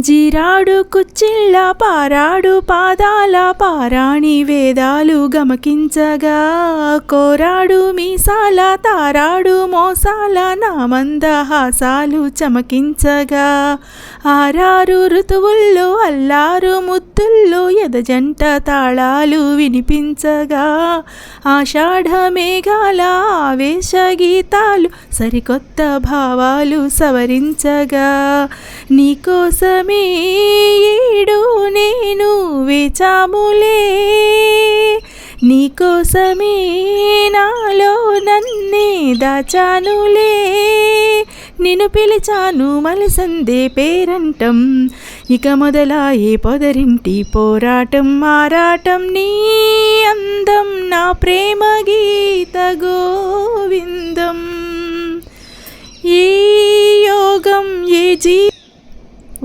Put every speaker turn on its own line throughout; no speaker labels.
జీరాడు కుచ్చిళ్ళ పారాడు పాదాల పారాణి వేదాలు గమకించగా. కోరాడు మీసాల తారాడు మోసాల నా మందహాసాలు చమకించగా. ఆరారు ఋతువుల్లో అల్లారు ముద్దుల్లో ఎదజంట తాళాలు వినిపించగా. ఆషాఢ మేఘాల ఆవేశ గీతాలు సరికొత్త భావాలు సవరించగా. నీకోసమే ఏడు నేను విచాములే. నీకోసమే నాలో నన్నే దాచానులే. నిన్ను పిలిచాను మలసందే పేరంటం. ఇక మొదలాయే పొదరింటి పోరాటం మారాటం నీ అందం నా ప్రేమ గీత గోవిందం. ఏ యోగం ఏ జీ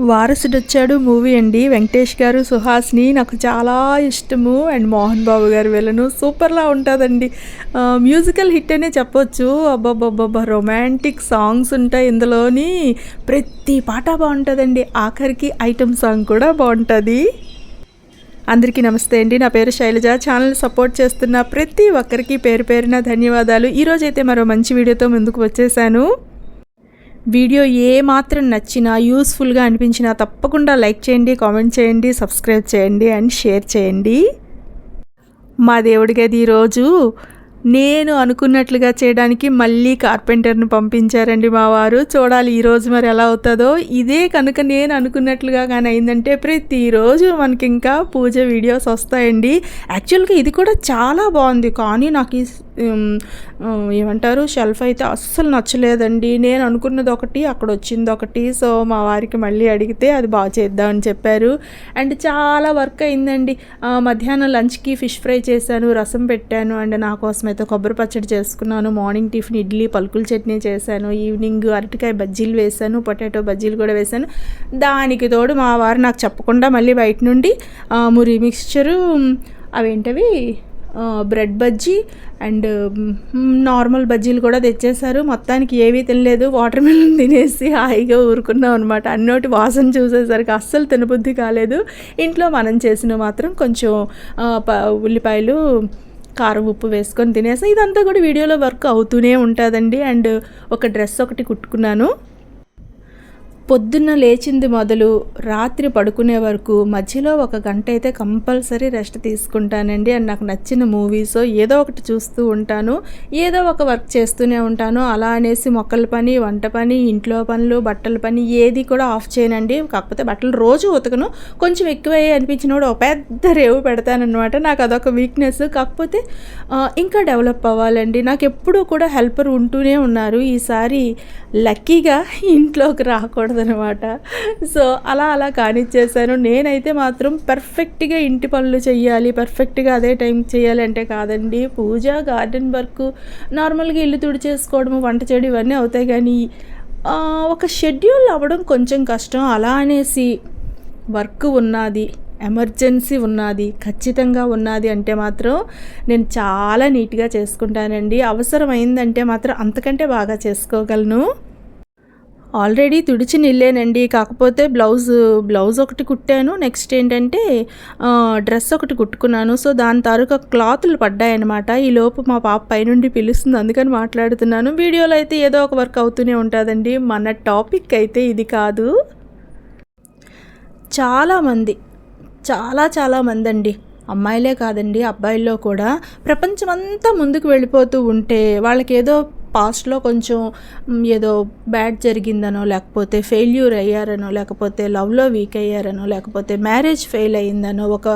వారసుడొచ్చాడు మూవీ అండి. వెంకటేష్ గారు సుహాస్ని నాకు చాలా ఇష్టము. అండ్ మోహన్ బాబు గారు వెళ్ళను సూపర్లా ఉంటుందండి. మ్యూజికల్ హిట్ అనే చెప్పొచ్చు. అబ్బాబ్బాబ్బా రొమాంటిక్ సాంగ్స్ ఉంటాయి ఇందులోని. ప్రతి పాట బాగుంటుందండి. ఆఖరికి ఐటమ్ సాంగ్ కూడా బాగుంటుంది. అందరికీ నమస్తే అండి. నా పేరు శైలజ. ఛానల్ సపోర్ట్ చేస్తున్న ప్రతి ఒక్కరికి పేరు పేరున ధన్యవాదాలు. ఈరోజైతే మరో మంచి వీడియోతో ముందుకు వచ్చేసాను. వీడియో ఏ మాత్రం నచ్చినా యూస్ఫుల్గా అనిపించినా తప్పకుండా లైక్ చేయండి కామెంట్ చేయండి సబ్స్క్రైబ్ చేయండి అండ్ షేర్ చేయండి. మా దేవుడి గది ఈరోజు నేను అనుకున్నట్లుగా చేయడానికి మళ్ళీ కార్పెంటర్ని పంపించారండి మా వారు. చూడాలి ఈరోజు మరి ఎలా అవుతుందో. ఇదే కనుక నేను అనుకున్నట్లుగా కానీ అయిందంటే ప్రతిరోజు మనకి ఇంకా పూజ వీడియోస్ వస్తాయండి. యాక్చువల్గా ఇది కూడా చాలా బాగుంది. కానీ నాకు ఈ ఏమంటారు షెల్ఫ్ అయితే అస్సలు నచ్చలేదండి. నేను అనుకున్నది ఒకటి అక్కడ వచ్చింది ఒకటి. సో మా వారికి మళ్ళీ అడిగితే అది బాగా చేద్దామని చెప్పారు. అండ్ చాలా వర్క్ అయిందండి. మధ్యాహ్నం లంచ్కి ఫిష్ ఫ్రై చేశాను రసం పెట్టాను. అండ్ నా కోసం అయితే కొబ్బరి పచ్చడి చేసుకున్నాను. మార్నింగ్ టిఫిన్ ఇడ్లీ పలుకుల చట్నీ చేశాను. ఈవినింగ్ అరటికాయ బజ్జీలు వేశాను పొటాటో బజ్జీలు కూడా వేశాను. దానికి తోడు మా వారు నాకు చెప్పకుండా మళ్ళీ బయట నుండి మురి మిక్స్చరు అవేంటవి? బ్రెడ్ బజ్జీ అండ్ నార్మల్ బజ్జీలు కూడా తెచ్చేశారు. మొత్తానికి ఏవీ తినలేదు. వాటర్ మిలన్ తినేసి హాయిగా ఊరుకున్నాం అనమాట అన్నోటి వాసన చూసేసరికి అస్సలు తినబుద్ధి కాలేదు. ఇంట్లో మనం చేసిన మాత్రం కొంచెం ప- ఉల్లిపాయలు కారం ఉప్పు వేసుకొని తినేసి. ఇదంతా కూడా వీడియోలో వర్క్ అవుతూనే ఉంటుందండి. అండ్ ఒక డ్రెస్ ఒకటి కుట్టుకున్నాను. పొద్దున్న లేచింది మొదలు రాత్రి పడుకునే వరకు మధ్యలో ఒక గంట అయితే కంపల్సరీ రెస్ట్ తీసుకుంటానండి. అండ్ నాకు నచ్చిన మూవీస్ ఏదో ఒకటి చూస్తూ ఉంటాను. ఏదో ఒక వర్క్ చేస్తూనే ఉంటాను. అలా అనేసి మొక్కల పని వంట పని ఇంట్లో పనులు బట్టల పని ఏది కూడా ఆఫ్ చేయనండి. కాకపోతే బట్టలు రోజు ఉతకను. కొంచెం ఎక్కువ కూడా ఒక పెద్ద రేవు పెడతానన్నమాట. నాకు అదొక వీక్నెస్ కాకపోతే ఇంకా డెవలప్ అవ్వాలండి. నాకు ఎప్పుడూ కూడా హెల్పర్ ఉంటూనే ఉన్నారు. ఈసారి లక్కీగా ఇంట్లోకి రాకూడదు. అనమాట సో అలా అలా కానిచ్చేసాను. నేనైతే మాత్రం పర్ఫెక్ట్గా ఇంటి పనులు చేయాలి పర్ఫెక్ట్గా అదే టైం చేయాలి అంటే కాదండి. పూజ గార్డెన్ వర్క్ నార్మల్గా ఇల్లు తుడిచేసుకోవడము వంట చేయడం ఇవన్నీ అవుతాయి కానీ ఒక షెడ్యూల్ అవ్వడం కొంచెం కష్టం. అలా అనేసి వర్క్ ఉన్నది ఎమర్జెన్సీ ఉన్నది ఖచ్చితంగా ఉన్నది అంటే మాత్రం నేను చాలా నీట్గా చేసుకుంటానండి. అవసరమైందంటే మాత్రం అంతకంటే బాగా చేసుకోగలను. ఆల్రెడీ తుడిచి నిల్లేనండి. కాకపోతే బ్లౌజ్ బ్లౌజ్ ఒకటి కుట్టాను. నెక్స్ట్ ఏంటంటే డ్రెస్ ఒకటి కుట్టుకున్నాను. సో దాని తాలూకా క్లాతులు పడ్డాయన్నమాట. ఈ లోపు మా పాప పైనుండి పిలుస్తుంది. అందుకని మాట్లాడుతున్నాను. వీడియోలో అయితే ఏదో ఒక వర్క్ అవుతూనే ఉంటుందండి. మన టాపిక్ అయితే ఇది కాదు. చాలామంది చాలా చాలా మంది అండి అమ్మాయిలే కాదండి అబ్బాయిల్లో కూడా. ప్రపంచమంతా ముందుకు వెళ్ళిపోతూ ఉంటే వాళ్ళకి ఏదో పాస్ట్లో కొంచెం ఏదో బ్యాడ్ జరిగిందనో లేకపోతే ఫెయిల్యూర్ అయ్యారనో లేకపోతే లవ్లో వీక్ అయ్యారనో లేకపోతే మ్యారేజ్ ఫెయిల్ అయిందనో ఒక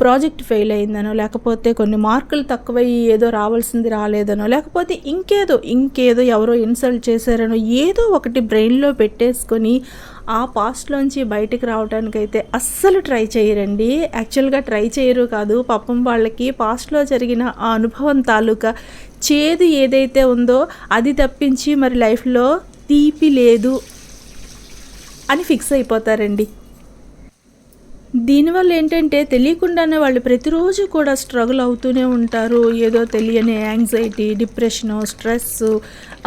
ప్రాజెక్ట్ ఫెయిల్ అయిందనో లేకపోతే కొన్ని మార్కులు తక్కువయ్యి ఏదో రావాల్సింది రాలేదనో లేకపోతే ఇంకేదో ఇంకేదో ఎవరో ఇన్సల్ట్ చేశారనో ఏదో ఒకటి బ్రెయిన్లో పెట్టేసుకొని ఆ పాస్ట్లోంచి బయటికి రావడానికైతే అస్సలు ట్రై చేయరండి. యాక్చువల్గా ట్రై చేయరు కాదు. పాపం వాళ్ళకి పాస్ట్లో జరిగిన ఆ అనుభవం తాలూకా చేదు ఏదైతే ఉందో అది తప్పించి మరి లైఫ్లో తీపి లేదు అని ఫిక్స్ అయిపోతారండి. దీనివల్ల ఏంటంటే తెలియకుండానే వాళ్ళు ప్రతిరోజు కూడా స్ట్రగుల్ అవుతూనే ఉంటారు. ఏదో తెలియని యాంగ్జైటీ డిప్రెషను స్ట్రెస్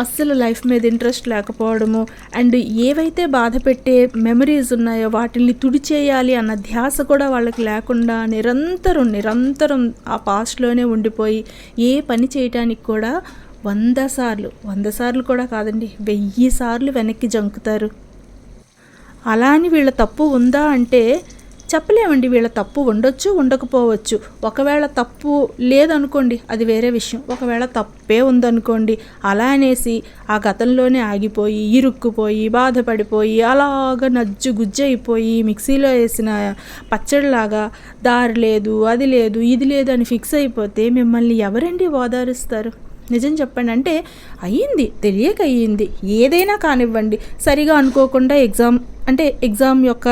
అస్సలు లైఫ్ మీద ఇంట్రెస్ట్ లేకపోవడము. అండ్ ఏవైతే బాధ పెట్టే మెమరీస్ ఉన్నాయో వాటిని తుడిచేయాలి అన్న ధ్యాస కూడా వాళ్ళకి లేకుండా నిరంతరం నిరంతరం ఆ పాస్ట్లోనే ఉండిపోయి ఏ పని చేయటానికి కూడా వంద సార్లు వంద సార్లు కూడా కాదండి వెయ్యి సార్లు వెనక్కి జంకుతారు. అలా అని వీళ్ళ తప్పు ఉందా అంటే చెప్పలేమండి వీళ్ళ తప్పు ఉండొచ్చు ఉండకపోవచ్చు. ఒకవేళ తప్పు లేదనుకోండి అది వేరే విషయం. ఒకవేళ తప్పే ఉందనుకోండి అలా అనేసి ఆ గతంలోనే ఆగిపోయి ఇరుక్కుపోయి బాధపడిపోయి అలాగ నజ్జు గుజ్జైపోయి మిక్సీలో వేసిన పచ్చడిలాగా దారి లేదు అది లేదు ఇది లేదు అని ఫిక్స్ అయిపోతే మిమ్మల్ని ఎవరండి ఓదారుస్తారు? నిజం చెప్పండి అంటే అయ్యింది తెలియక అయ్యింది. ఏదైనా కానివ్వండి. సరిగా అనుకోకుండా ఎగ్జామ్ అంటే ఎగ్జామ్ యొక్క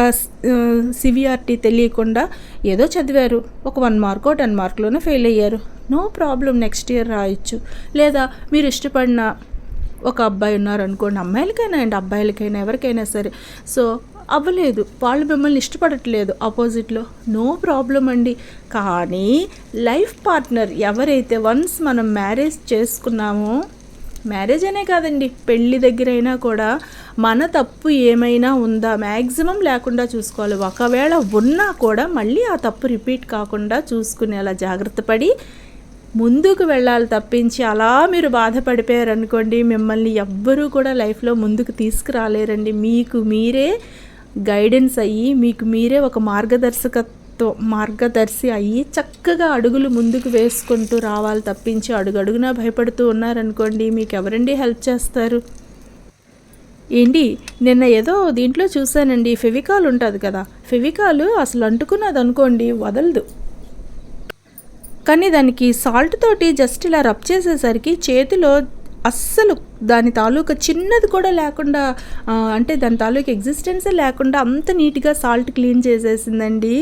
సివిఆర్టీ తెలియకుండా ఏదో చదివారు. ఒక వన్ మార్కో టెన్ మార్కులోనే ఫెయిల్ అయ్యారు. నో ప్రాబ్లం నెక్స్ట్ ఇయర్ రాయొచ్చు. లేదా మీరు ఇష్టపడిన ఒక అబ్బాయి ఉన్నారు అనుకోండి అమ్మాయిలకైనా అండి అబ్బాయిలకైనా ఎవరికైనా సరే. సో అవ్వలేదు. వాళ్ళు మిమ్మల్ని ఇష్టపడట్లేదు. ఆపోజిట్లో నో ప్రాబ్లం అండి. కానీ లైఫ్ పార్ట్నర్ ఎవరైతే వన్స్ మనం మ్యారేజ్ చేసుకున్నామో మ్యారేజ్ అనే కాదండి. పెళ్ళి దగ్గరైనా కూడా మన తప్పు ఏమైనా ఉందా? మ్యాక్సిమం లేకుండా చూసుకోవాలి. ఒకవేళ ఉన్నా కూడా మళ్ళీ ఆ తప్పు రిపీట్ కాకుండా చూసుకునేలా జాగ్రత్త పడి ముందుకు వెళ్ళాలి తప్పించి అలా మీరు బాధపడిపోయారనుకోండి మిమ్మల్ని ఎవ్వరూ కూడా లైఫ్లో ముందుకు తీసుకురాలేరండి. మీకు మీరే గైడెన్స్ అయ్యి మీకు మీరే ఒక మార్గదర్శకత్వం మార్గదర్శి అయ్యి చక్కగా అడుగులు ముందుకు వేసుకుంటూ రావాలి తప్పించి అడుగడుగునా భయపడుతూ ఉన్నారనుకోండి మీకు ఎవరండి హెల్ప్ చేస్తారు? ఏంటి నిన్న ఏదో దీంట్లో చూశానండి ఫెవికాల్ ఉంటుంది కదా ఫెవికాల్ అసలు అంటుకున్నది అనుకోండి వదలదు. కానీ దానికి సాల్ట్ తోటి జస్ట్ ఇలా రబ్ చేసేసరికి చేతిలో అస్సలు దాని తాలూకా చిన్నది కూడా లేకుండా అంటే దాని తాలూకా ఎగ్జిస్టెన్సే లేకుండా అంత నీట్గా సాల్ట్ క్లీన్ చేసేసిందండి.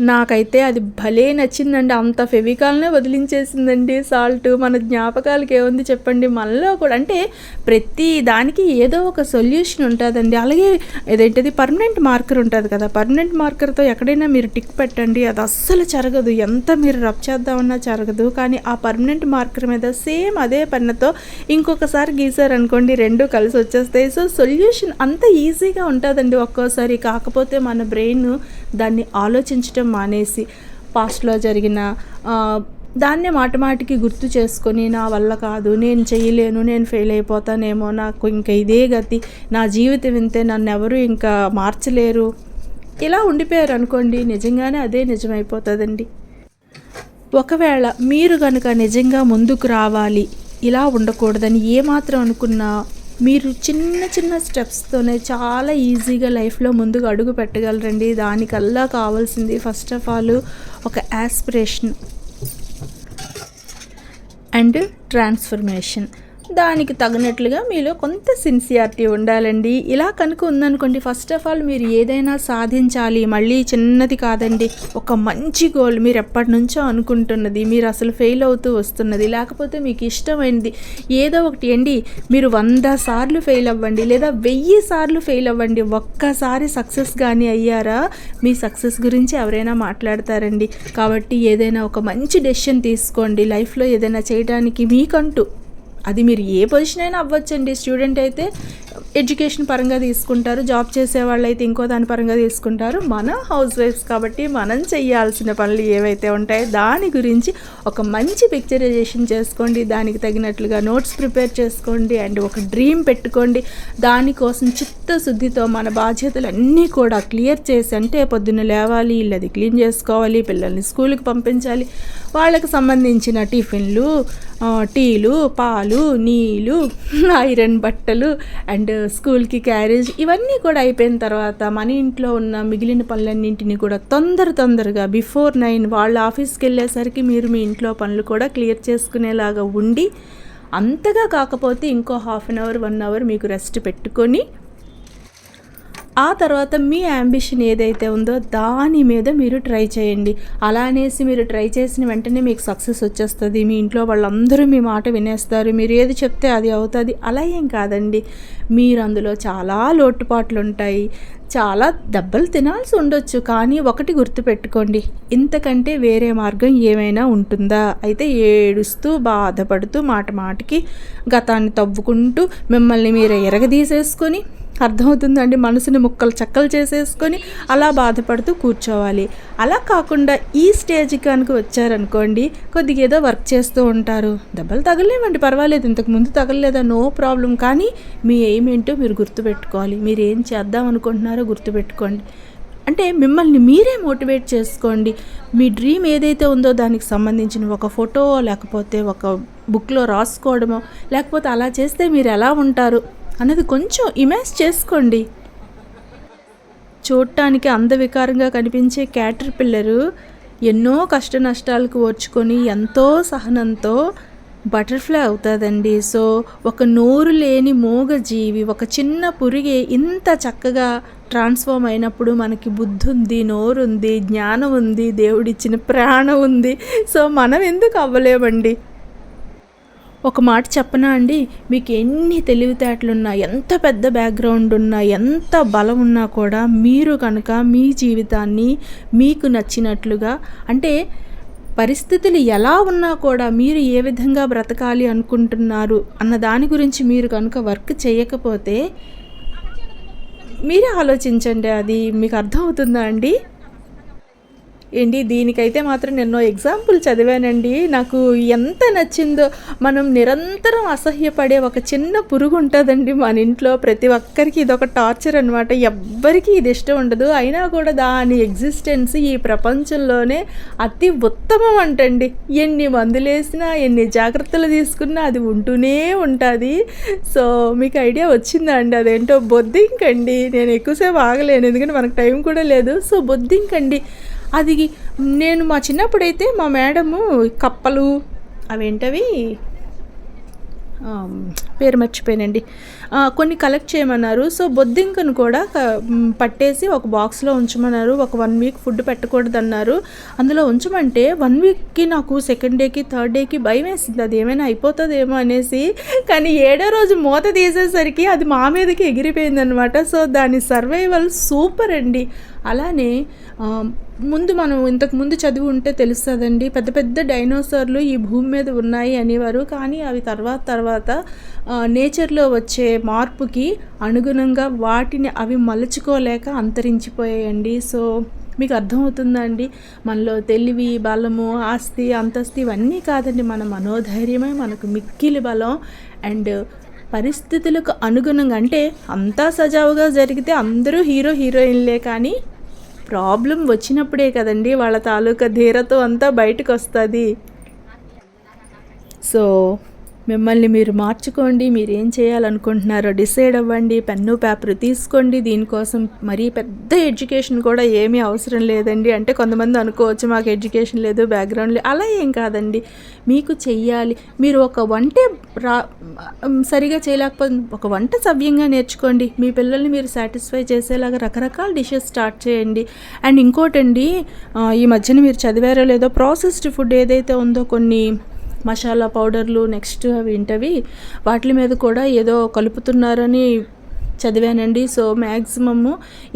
నాకైతే అది భలే నచ్చిందండి. అంత ఫెవికాల్నే వదిలించేసిందండి. సాల్ట్ మన జ్ఞాపకాలకి ఏముంది చెప్పండి? మనలో కూడా అంటే ప్రతి దానికి ఏదో ఒక సొల్యూషన్ ఉంటుందండి. అలాగే ఏదేంటిది పర్మనెంట్ మార్కర్ ఉంటుంది కదా. పర్మనెంట్ మార్కర్తో ఎక్కడైనా మీరు టిక్ పెట్టండి. అది అస్సలు జరగదు ఎంత మీరు రబ్ చేద్దామన్నా జరగదు కానీ ఆ పర్మనెంట్ మార్కర్ మీద సేమ్ అదే పెన్నతో ఇంకొకసారి గీసారనుకోండి రెండు కలిసి వచ్చేస్తాయి సో సొల్యూషన్ అంత ఈజీగా ఉంటుందండి ఒక్కోసారి. కాకపోతే మన బ్రెయిన్ దాన్ని ఆలోచించడం మానేసి పాస్ట్లో జరిగిన దాన్నే మాటమాటికి గుర్తు చేసుకొని నా వల్ల కాదు నేను చేయలేను నేను ఫెయిల్ అయిపోతానేమో నాకు ఇంకా ఇదే గతి నా జీవితం ఇంతే నన్ను ఎవరు ఇంకా మార్చలేరు. ఇలా ఉండిపోయారు అనుకోండి నిజంగానే అదే నిజమైపోతుందండి. ఒకవేళ మీరు కనుక నిజంగా ముందుకు రావాలి ఇలా ఉండకూడదని ఏమాత్రం అనుకున్నా మీరు చిన్న చిన్న స్టెప్స్తోనే చాలా ఈజీగా లైఫ్లో ముందుకు అడుగు పెట్టగలరండి. దానికల్లా కావాల్సింది ఫస్ట్ ఆఫ్ ఆల్ ఒక యాస్పిరేషన్ అండ్ ట్రాన్స్ఫర్మేషన్ దానికి తగినట్లుగా మీలో కొంత సిన్సియారిటీ ఉండాలండి. ఇలా కనుక ఉందనుకోండి ఫస్ట్ ఆఫ్ ఆల్ మీరు ఏదైనా సాధించాలి. మళ్ళీ చిన్నది కాదండి ఒక మంచి గోల్ మీరు ఎప్పటి నుంచో అనుకుంటున్నది మీరు అసలు ఫెయిల్ అవుతూ వస్తున్నది. లేకపోతే మీకు ఇష్టమైనది ఏదో ఒకటి అండి మీరు వంద సార్లు ఫెయిల్ అవ్వండి లేదా వెయ్యి సార్లు ఫెయిల్ అవ్వండి ఒక్కసారి సక్సెస్ కానీ అయ్యారా? మీ సక్సెస్ గురించి ఎవరైనా మాట్లాడతారండి. కాబట్టి ఏదైనా ఒక మంచి డెసిషన్ తీసుకోండి. లైఫ్లో ఏదైనా చేయడానికి మీకంటూ అది మీరు ఏ పొజిషన్ అయినా అవ్వచ్చండి. స్టూడెంట్ అయితే ఎడ్యుకేషన్ పరంగా తీసుకుంటారు. జాబ్ చేసే వాళ్ళు అయితే ఇంకో దాని పరంగా తీసుకుంటారు. మన హౌస్ వైఫ్స్ కాబట్టి మనం చేయాల్సిన పనులు ఏవైతే ఉంటాయో దాని గురించి ఒక మంచి పిక్చరైజేషన్ చేసుకోండి. దానికి తగినట్లుగా నోట్స్ ప్రిపేర్ చేసుకోండి. అండ్ ఒక డ్రీమ్ పెట్టుకోండి. దానికోసం చిత్తశుద్ధితో మన బాధ్యతలన్నీ కూడా క్లియర్ చేసి అంటే పొద్దున్న లేవాలి ఇల్లది క్లీన్ చేసుకోవాలి పిల్లల్ని స్కూల్కి పంపించాలి. వాళ్ళకి సంబంధించిన టిఫిన్లు టీలు పాలు నీళ్ళు ఐరన్ బట్టలు అండ్ స్కూల్కి క్యారేజ్ ఇవన్నీ కూడా అయిపోయిన తర్వాత మన ఇంట్లో ఉన్న మిగిలిన పనులన్నింటినీ కూడా తొందర తొందరగా బిఫోర్ నైన్ వాళ్ళ ఆఫీస్కి వెళ్ళేసరికి మీరు మీ ఇంట్లో పనులు కూడా క్లియర్ చేసుకునేలాగా ఉండి అంతగా కాకపోతే ఇంకో half an hour one hour మీకు రెస్ట్ పెట్టుకొని ఆ తర్వాత మీ అంబిషన్ ఏదైతే ఉందో దాని మీద మీరు ట్రై చేయండి. అలా అనేసి మీరు ట్రై చేసిన వెంటనే మీకు సక్సెస్ వచ్చేస్తుంది. మీ ఇంట్లో వాళ్ళందరూ మీ మాట వినేస్తారు. మీరు ఏది చెప్తే అది అవుతుంది. అలా ఏం కాదండి. మీరు అందులో చాలా లోటుపాట్లు ఉంటాయి. చాలా దెబ్బలు తినాల్సి ఉండొచ్చు. కానీ ఒకటి గుర్తుపెట్టుకోండి. ఇంతకంటే వేరే మార్గం ఏమైనా ఉంటుందా? అయితే ఏడుస్తూ బాధపడుతూ మాట మాటికి గతాన్ని తవ్వుకుంటూ మిమ్మల్ని మీరు ఎరగదీసేసుకొని అర్థమవుతుందండి మనసుని ముక్కలు చక్కలు చేసేసుకొని అలా బాధపడుతూ కూర్చోవాలి. అలా కాకుండా ఈ స్టేజ్కి కనుక వచ్చారనుకోండి కొద్దిగా ఏదో వర్క్ చేస్తూ ఉంటారు. దెబ్బలు తగలేమండి పర్వాలేదు. ఇంతకు ముందు తగలలేదా? No problem. కానీ మీ ఎయిమ్ ఏంటో మీరు గుర్తుపెట్టుకోవాలి. మీరు ఏం చేద్దాం అనుకుంటున్నారో గుర్తుపెట్టుకోండి. అంటే మిమ్మల్ని మీరే మోటివేట్ చేసుకోండి. మీ డ్రీమ్ ఏదైతే ఉందో దానికి సంబంధించిన ఒక ఫోటో లేకపోతే ఒక బుక్లో రాసుకోవడమో లేకపోతే అలా చేస్తే మీరు ఎలా ఉంటారు? అన్నది కొంచెం ఇమేజ్ చేసుకోండి. చూడటానికి అందవికారంగా కనిపించే క్యాటర్ పిల్లరు ఎన్నో కష్ట నష్టాలకు ఓర్చుకొని ఎంతో సహనంతో బటర్ఫ్లై అవుతుందండి. సో ఒక నోరు లేని మూగ జీవి ఒక చిన్న పురిగే ఇంత చక్కగా ట్రాన్స్ఫార్మ్ అయినప్పుడు మనకి బుద్ధి ఉంది నోరు ఉంది జ్ఞానం ఉంది దేవుడిచ్చిన ప్రాణం ఉంది సో మనం ఎందుకు అవ్వలేమండి? ఒక మాట చెప్పనా అండి? మీకు ఎన్ని తెలివితేటలున్నా ఎంత పెద్ద బ్యాక్గ్రౌండ్ ఉన్నా ఎంత బలం ఉన్నా కూడా మీరు కనుక మీ జీవితాన్ని మీకు నచ్చినట్లుగా అంటే పరిస్థితులు ఎలా ఉన్నా కూడా మీరు ఏ విధంగా బ్రతకాలి అనుకుంటున్నారు అన్న దాని గురించి మీరు కనుక వర్క్ చేయకపోతే మీరే ఆలోచించండి అది మీకు అర్థమవుతుందా అండి? ఏంటి దీనికైతే మాత్రం ఎన్నో ఎగ్జాంపుల్ చదివానండి. నాకు ఎంత నచ్చిందో మనం నిరంతరం అసహ్యపడే ఒక చిన్న పురుగు ఉంటుందండి మన ఇంట్లో. ప్రతి ఒక్కరికి ఇది ఒక టార్చర్ అనమాట ఎవ్వరికీ ఇది ఇష్టం ఉండదు. అయినా కూడా దాని ఎగ్జిస్టెన్స్ ఈ ప్రపంచంలోనే అతి ఉత్తమం అంటండి. ఎన్ని మందులేసినా ఎన్ని జాగ్రత్తలు తీసుకున్నా అది ఉంటూనే ఉంటుంది. సో మీకు ఐడియా వచ్చిందా అండి? అదేంటో బొద్దింకండి. నేను ఎక్కువసేపు ఆగలేను ఎందుకంటే మనకు టైం కూడా లేదు. సో బొద్దింకండి. అది నేను మా చిన్నప్పుడైతే మా మేడము కప్పలు అవేంటవి? పేరు మర్చిపోయానండి. కొన్ని కలెక్ట్ చేయమన్నారు. సో బొద్దింకను కూడా పట్టేసి ఒక బాక్స్లో ఉంచమన్నారు. ఒక వన్ వీక్ ఫుడ్ పెట్టకూడదు అన్నారు అందులో ఉంచమంటే వన్ వీక్కి నాకు సెకండ్ డేకి థర్డ్ డేకి భయం వేసింది. అది ఏమైనా అయిపోతుందేమో అనేసి. కానీ ఏడో రోజు మూత తీసేసరికి అది మా మీదకి ఎగిరిపోయింది అనమాట సో దాని సర్వైవల్ సూపర్ అండి. అలానే ముందు మనం ఇంతకు ముందు చదివి ఉంటే తెలుస్తుందండి పెద్ద పెద్ద డైనోసార్లు ఈ భూమి మీద ఉన్నాయి అనేవారు. కానీ అవి తర్వాత తర్వాత నేచర్లో వచ్చే మార్పుకి అనుగుణంగా వాటిని అవి మలుచుకోలేక అంతరించిపోయాయండి. సో మీకు అర్థమవుతుందండి మనలో తెలివి బలము ఆస్తి అంతస్తు ఇవన్నీ కాదండి. మన మనోధైర్యమే మనకు మిక్కిలి బలం అండ్ పరిస్థితులకు అనుగుణంగా అంటే అంతా సజావుగా జరిగితే అందరూ హీరో హీరోయిన్లే కానీ ప్రాబ్లం వచ్చినప్పుడే కదండి వాళ్ళ తాలూకా ధీరతో అంతా బయటకు వస్తుంది సో మిమ్మల్ని మీరు మార్చుకోండి మీరు ఏం చేయాలనుకుంటున్నారో డిసైడ్ అవ్వండి పెన్ను పేపర్ తీసుకోండి దీనికోసం మరీ పెద్ద ఎడ్యుకేషన్ కూడా ఏమీ అవసరం లేదండి. అంటే కొంతమంది అనుకోవచ్చు మాకు ఎడ్యుకేషన్ లేదు బ్యాక్గ్రౌండ్ లేదు అలా ఏం కాదండి. మీకు చెయ్యాలి. మీరు ఒక వంటే రా సరిగా చేయలేకపోతే ఒక వంట సవ్యంగా నేర్చుకోండి. మీ పిల్లల్ని మీరు సాటిస్ఫై చేసేలాగా రకరకాల డిషెస్ స్టార్ట్ చేయండి. అండ్ ఇంకోటండి ఈ మధ్యన మీరు చదివారో లేదో ప్రాసెస్డ్ ఫుడ్ ఏదైతే ఉందో కొన్ని మసాలా పౌడర్లు నెక్స్ట్ అవి ఏంటవి వాటి మీద కూడా ఏదో కలుపుతున్నారని చదివానండి. సో మ్యాక్సిమము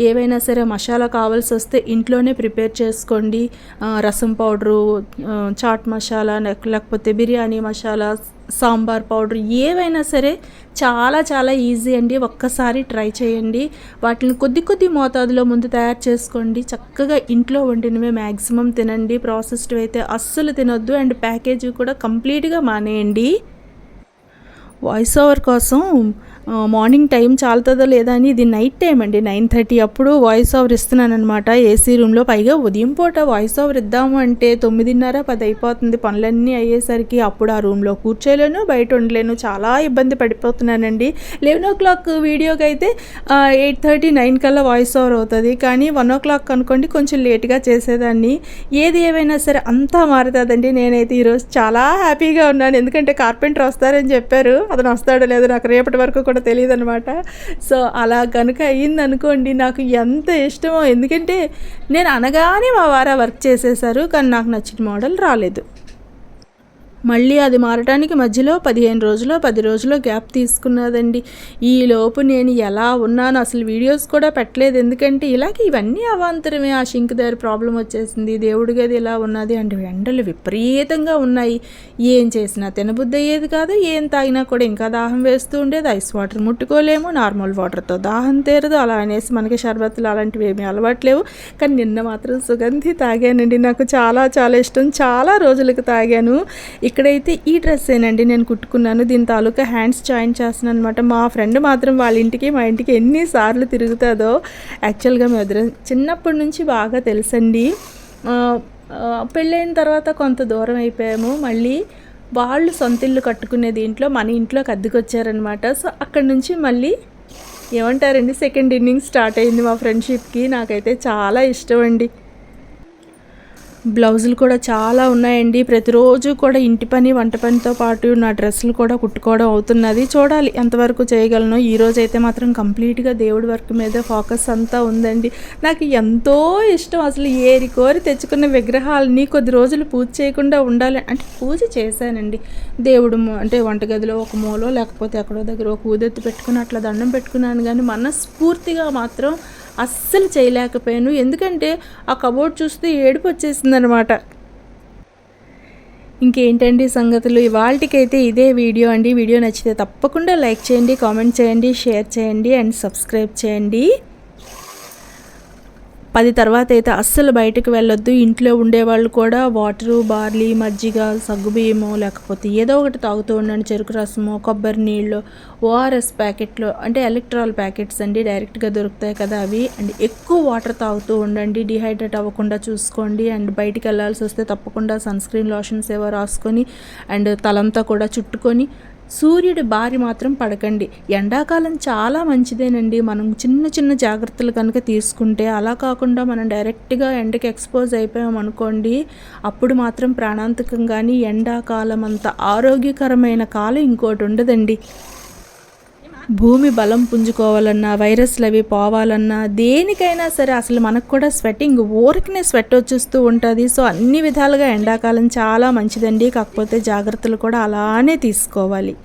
ఏవైనా సరే మసాలా కావాల్సి వస్తే ఇంట్లోనే ప్రిపేర్ చేసుకోండి. రసం పౌడరు చాట్ మసాలా లేకపోతే బిర్యానీ మసాలా సాంబార్ పౌడర్ ఏవైనా సరే చాలా చాలా ఈజీ అండి. ఒక్కసారి ట్రై చేయండి. వాటిని కొద్ది కొద్ది మోతాదులో ముందు తయారు చేసుకోండి. చక్కగా ఇంట్లో వండినవే మ్యాక్సిమం తినండి. ప్రాసెస్డ్ అయితే అస్సలు తినొద్దు. అండ్ ప్యాకేజీ కూడా కంప్లీట్గా మానేయండి. వాయిస్ ఓవర్ కోసం మార్నింగ్ టైం చాలుతుందో లేదా అని ఇది నైట్ టైం అండి. నైన్ థర్టీ అప్పుడు వాయిస్ ఓవర్ ఇస్తున్నాను అనమాట ఏసీ రూమ్లో పైగా ఉదయం పూట వాయిస్ ఓవర్ ఇద్దాము అంటే తొమ్మిదిన్నర పది అయిపోతుంది. పనులన్నీ అయ్యేసరికి అప్పుడు ఆ రూమ్లో కూర్చోలేను బయట ఉండలేను. చాలా ఇబ్బంది పడిపోతున్నానండి. లెవెన్ ఓ క్లాక్ వీడియోకి అయితే ఎయిట్ థర్టీ నైన్ కల్లా వాయిస్ ఓవర్ అవుతుంది. కానీ వన్ ఓ క్లాక్ అనుకోండి కొంచెం లేట్గా చేసేదాన్ని. ఏది ఏమైనా సరే అంతా మారుతుందండి. నేనైతే ఈరోజు చాలా హ్యాపీగా ఉన్నాను. ఎందుకంటే కార్పెంటర్ వస్తారని చెప్పారు. అతను వస్తాడో లేదో నాకు రేపటి వరకు కూడా కూడా తెలియదు అనమాట సో అలా కనుక అయ్యింది అనుకోండి నాకు ఎంత ఇష్టమో. ఎందుకంటే నేను అనగానే మా వారు వర్క్ చేసేసారు కానీ నాకు నచ్చిన మోడల్ రాలేదు. మళ్ళీ అది మారటానికి మధ్యలో పదిహేను రోజులు పది రోజులు గ్యాప్ తీసుకున్నదండి. ఈలోపు నేను ఎలా ఉన్నాను అసలు వీడియోస్ కూడా పెట్టలేదు. ఎందుకంటే ఇలాగే ఇవన్నీ అవాంతరమే. ఆ షింక్ దగ్గర ప్రాబ్లం వచ్చేసింది. దేవుడి గది ఇలా ఉన్నది అంటే ఎండలు విపరీతంగా ఉన్నాయి. ఏం చేసినా తినబుద్ధి అయ్యేది కాదు. ఏం తాగినా కూడా ఇంకా దాహం వేస్తూ ఉండేది. Ice water ముట్టుకోలేము. నార్మల్ వాటర్తో దాహం తీరదు. అలా అనేసి మనకి షర్బత్తులు అలాంటివి ఏమీ అలవాట్లేవు కానీ నిన్న మాత్రం సుగంధి తాగానండి. నాకు చాలా చాలా ఇష్టం. చాలా రోజులకు తాగాను. ఇక్కడైతే ఈ డ్రెస్సేనండి నేను కుట్టుకున్నాను. దీని తాలూకా హ్యాండ్స్ జాయిన్ చేస్తున్నాను అనమాట మా ఫ్రెండ్ మాత్రం వాళ్ళ ఇంటికి మా ఇంటికి ఎన్నిసార్లు తిరుగుతుందో యాక్చువల్గా మీ చిన్నప్పటి నుంచి బాగా తెలుసండి. పెళ్ళైన తర్వాత కొంత దూరం అయిపోయాము. మళ్ళీ వాళ్ళు సొంత ఇల్లు కట్టుకునే దీంట్లో మన ఇంట్లోకి అద్దెకొచ్చారనమాట సో అక్కడి నుంచి మళ్ళీ ఏమంటారండి సెకండ్ ఇన్నింగ్ స్టార్ట్ అయింది మా ఫ్రెండ్షిప్కి. నాకైతే చాలా ఇష్టం అండి బ్లౌజులు కూడా చాలా ఉన్నాయండి. ప్రతిరోజు కూడా ఇంటి పని వంట పనితో పాటు నా డ్రెస్సులు కూడా కుట్టుకోవడం అవుతున్నది. చూడాలి ఎంతవరకు చేయగలను. ఈ రోజు అయితే మాత్రం కంప్లీట్గా దేవుడి వర్క్ మీద ఫోకస్ అంతా ఉందండి. నాకు ఎంతో ఇష్టం అసలు ఏరి కోరి తెచ్చుకున్న విగ్రహాలని కొద్ది రోజులు పూజ చేయకుండా ఉండాలి. అంటే పూజ చేశానండి. దేవుడు అంటే వంటగదిలో ఒక మూలో లేకపోతే ఎక్కడో దగ్గర ఒక ఊదెత్తి పెట్టుకుని అట్లా దండం పెట్టుకున్నాను. కానీ మనస్ఫూర్తిగా మాత్రం అస్సలు చేయలేకపోయాను. ఎందుకంటే ఆ కబోర్డ్ చూస్తే ఏడుపు వచ్చేసిందనమాట ఇంకేంటండి సంగతులు? ఇవాళకైతే ఇదే వీడియో అండి. వీడియో నచ్చితే తప్పకుండా లైక్ చేయండి కామెంట్ చేయండి షేర్ చేయండి అండ్ సబ్స్క్రైబ్ చేయండి. పది తర్వాత అయితే అస్సలు బయటకు వెళ్ళొద్దు. ఇంట్లో ఉండేవాళ్ళు కూడా వాటరు బార్లీ మజ్జిగ సగ్గుబియ్యమో లేకపోతే ఏదో ఒకటి తాగుతూ ఉండండి. చెరుకు రసము కొబ్బరి నీళ్ళు ఓఆర్ఎస్ ప్యాకెట్లు అంటే ఎలక్ట్రాల్ ప్యాకెట్స్ అండి డైరెక్ట్గా దొరుకుతాయి కదా అవి. అండ్ ఎక్కువ వాటర్ తాగుతూ ఉండండి. డిహైడ్రేట్ అవ్వకుండా చూసుకోండి. అండ్ బయటికి వెళ్ళాల్సి వస్తే తప్పకుండా సన్ స్క్రీన్ లోషన్స్ ఏవో రాసుకొని అండ్ తలంతా కూడా చుట్టుకొని సూర్యుడి బారి మాత్రం పడకండి. ఎండాకాలం చాలా మంచిదేనండి. మనం చిన్న చిన్న జాగ్రత్తలు కనుక తీసుకుంటే అలా కాకుండా మనం డైరెక్ట్గా ఎండకి ఎక్స్పోజ్ అయిపోయామనుకోండి అప్పుడు మాత్రం ప్రాణాంతకం కానీ ఎండాకాలం అంత ఆరోగ్యకరమైన కాలం ఇంకోటి ఉండదండి. భూమి బలం పుంజుకోవాలన్నా వైరస్లు అవి పోవాలన్నా దేనికైనా సరే అసలు మనకు కూడా స్వెట్టింగ్ ఊరికనే స్వెట్ వచ్చేస్తూ ఉంటుంది. సో అన్ని విధాలుగా ఎండాకాలం చాలా మంచిదండి. కాకపోతే జాగ్రత్తలు కూడా అలానే తీసుకోవాలి.